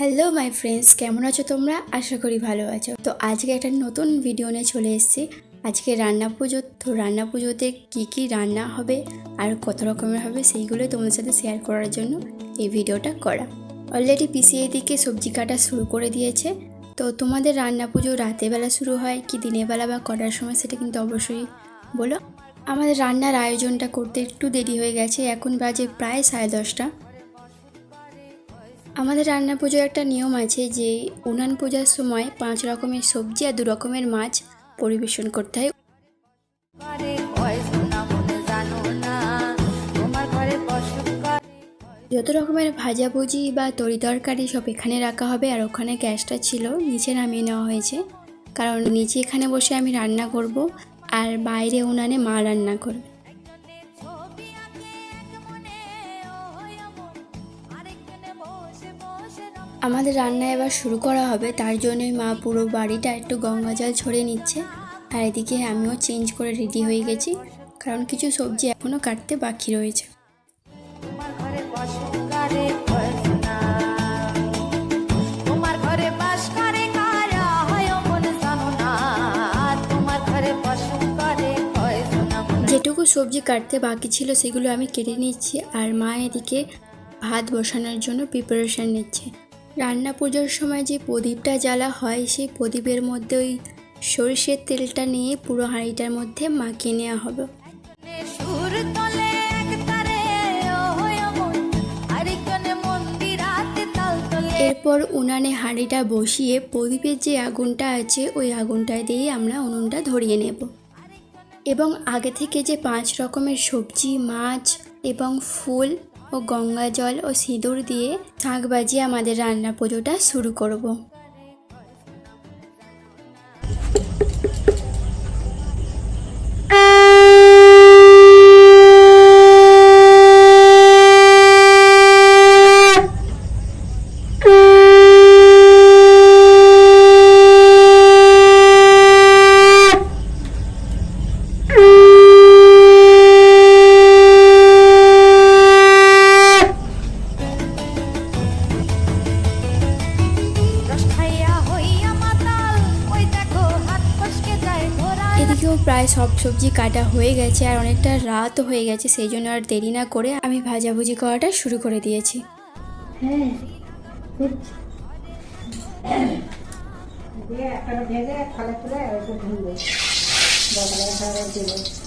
Hello my friends কেমন আছো তোমরা? আশা করি ভালো আছো। তো আজকে একটা নতুন ভিডিও নিয়ে চলে এসেছি। আজকে রান্না পুজো, তো রান্না পুজোতে কী কী রান্না হবে আর কত রকমের হবে সেইগুলো তোমাদের সাথে শেয়ার করার জন্য এই ভিডিওটা করা। অলরেডি পিসিএ দিকে সবজি কাটা শুরু করে দিয়েছে। তো তোমাদের রান্না পুজো রাতের বেলা শুরু হয় কি দিনের বেলা বা করার সময় সেটা কিন্তু অবশ্যই বলো। আমাদের রান্নার আয়োজনটা করতে একটু দেরি হয়ে গেছে। এখন বাজে প্রায় সাড়ে দশটা। আমাদের রান্না পুজোর একটা নিয়ম আছে যে উনান পূজার সময় পাঁচ রকমের সবজি আর দু রকমের মাছ পরিবেশন করতে হয়। যত রকমের ভাজাভুজি বা তরি তরকারি সব এখানে রাখা হবে আর ওখানে গ্যাসটা ছিল নিচে নামিয়ে নেওয়া হয়েছে। কারণ নিচে এখানে বসে আমি রান্না করব আর বাইরে উনানে মা রান্না করবে। আমাদের রান্না এবার শুরু করা হবে তার জন্যই মা পুরো বাড়িটা একটু গঙ্গা জল ছড়িয়ে নিচ্ছে। আর এদিকে আমিও চেঞ্জ করে রেডি হয়ে গেছি কারণ কিছু সবজি এখনও কাটতে বাকি রয়েছে। যেটুকু সবজি কাটতে বাকি ছিল সেগুলো আমি কেটে নিচ্ছি আর মা এদিকে ভাত বসানোর জন্য প্রিপারেশান নিচ্ছে। রান্না পুজোর সময় যে প্রদীপটা জ্বালা হয় সেই প্রদীপের মধ্যে ওই সরষের তেলটা নিয়ে পুরো হাঁড়িটার মধ্যে মাখিয়ে নেওয়া হবে। এরপর উনানে হাঁড়িটা বসিয়ে প্রদীপের যে আগুনটা আছে ওই আগুনটা দিয়ে আমরা উনুনটা ধরিয়ে নেব। এবং আগে থেকে যে পাঁচ রকমের সবজি মাছ এবং ফুল ও গঙ্গা জল ও সিঁদুর দিয়ে শাঁখ বাজিয়ে আমাদের রান্না পুজোটা শুরু করব। এদিকেও প্রায় সব সবজি কাটা হয়ে গেছে আর অনেকটা রাত হয়ে গেছে, সেই জন্য আর দেরি না করে আমি ভাজাভুজি করাটা শুরু করে দিয়েছি। দিয়ে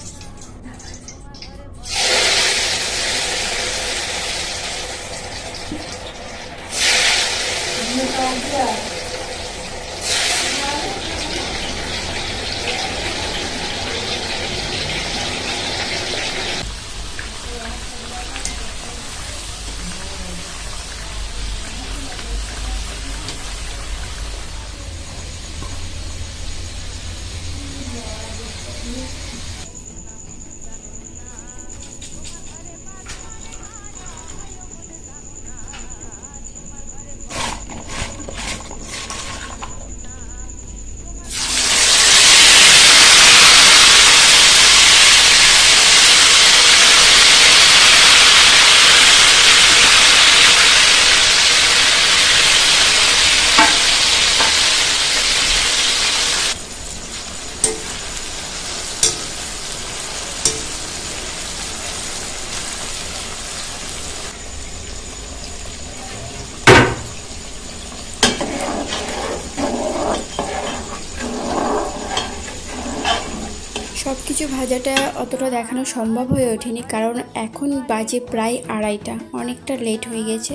সব কিছু ভাজাটা অতটা দেখানো সম্ভব হয়ে ওঠেনি, কারণ এখন বাজে প্রায় আড়াইটা। অনেকটা লেট হয়ে গেছে।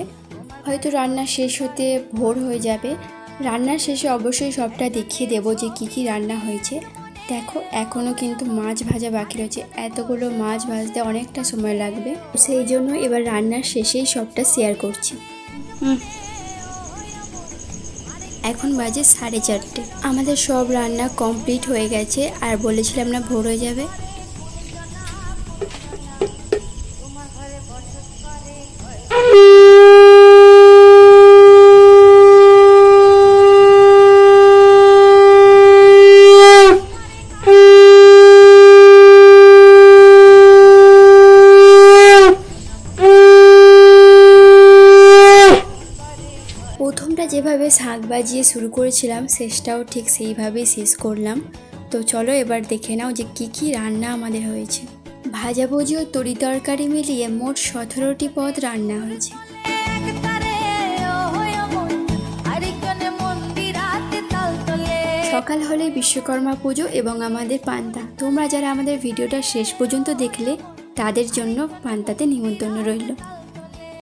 হয়তো রান্না শেষ হতে ভোর হয়ে যাবে। রান্নার শেষে অবশ্যই সবটা দেখিয়ে দেবো যে কী কী রান্না হয়েছে। দেখো এখনও কিন্তু মাছ ভাজা বাকি রয়েছে। এতগুলো মাছ ভাজতে অনেকটা সময় লাগবে। সেই জন্য এবার রান্নার শেষেই সবটা শেয়ার করছি। এখন বাজে সাড়ে চারটে। আমাদের সব রান্না কমপ্লিট হয়ে গেছে, আর বলেছিলাম না ভোর হয়ে যাবে। যেভাবে শাঁখ বাজিয়ে শুরু করেছিলাম শেষটাও ঠিক সেইভাবেই শেষ করলাম। তো চলো এবার দেখে নাও যে কি কি রান্না আমাদের হয়েছে। ভাজাভুজি ও তরি তরকারি মিলিয়ে মোট সতেরোটি পদ রান্না হয়েছে। সকাল হলে বিশ্বকর্মা পুজো এবং আমাদের পান্তা। তোমরা যারা আমাদের ভিডিওটা শেষ পর্যন্ত দেখলে তাদের জন্য পান্তাতে নিমন্ত্রণ রইল।